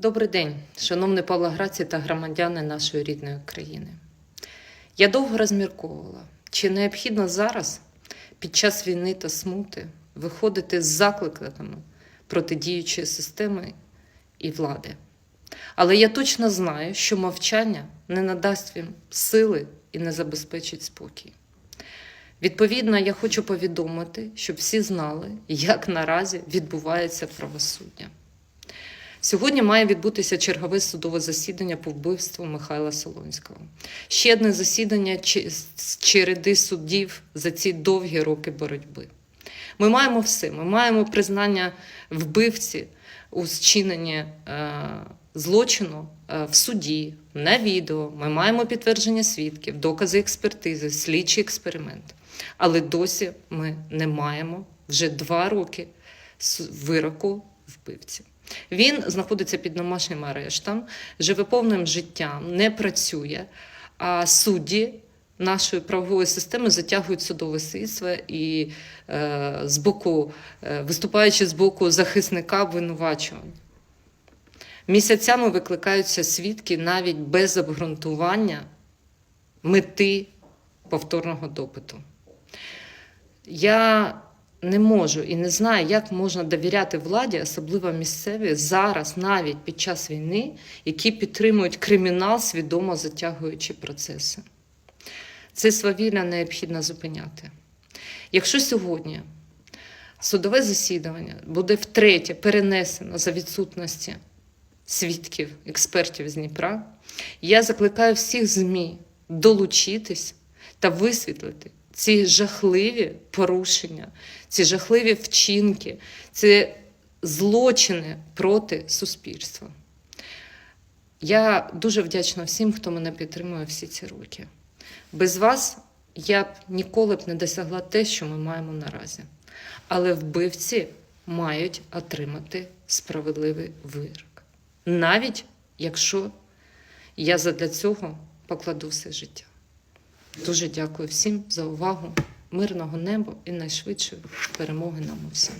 Добрий день, шановні павлоградці та громадяни нашої рідної країни. Я довго розмірковувала, чи необхідно зараз, під час війни та смути, виходити з закликами протидіючої системи і влади. Але я точно знаю, що мовчання не надасть їм сили і не забезпечить спокій. Відповідно, я хочу повідомити, щоб всі знали, як наразі відбувається правосуддя. Сьогодні має відбутися чергове судове засідання по вбивству Михайла Солонського. Ще одне засідання з череди суддів за ці довгі роки боротьби. Ми маємо все. Ми маємо признання вбивці у зчиненні е, злочину е, в суді, на відео. Ми маємо підтвердження свідків, докази експертизи, слідчий експеримент. Але досі ми не маємо вже два роки вироку вбивці. Він знаходиться під домашнім арештом, живе повним життям, не працює, а судді нашої правової системи затягують судове слідство і е, з боку, е, виступаючи з боку захисника обвинувачувань. Місяцями викликаються свідки навіть без обґрунтування мети повторного допиту. Я не можу і не знаю, як можна довіряти владі, особливо місцеві, зараз, навіть під час війни, які підтримують кримінал, свідомо затягуючи процеси. Це свавілля необхідно зупиняти. Якщо сьогодні судове засідання буде втретє перенесено за відсутності свідків, експертів з Дніпра, я закликаю всіх ЗМІ долучитись та висвітлити ці жахливі порушення, ці жахливі вчинки, ці злочини проти суспільства. Я дуже вдячна всім, хто мене підтримує всі ці роки. Без вас я б ніколи б не досягла те, що ми маємо наразі. Але вбивці мають отримати справедливий вирок. Навіть якщо я задля цього покладу все життя. Дуже дякую всім за увагу, мирного неба і найшвидшої перемоги нам усім.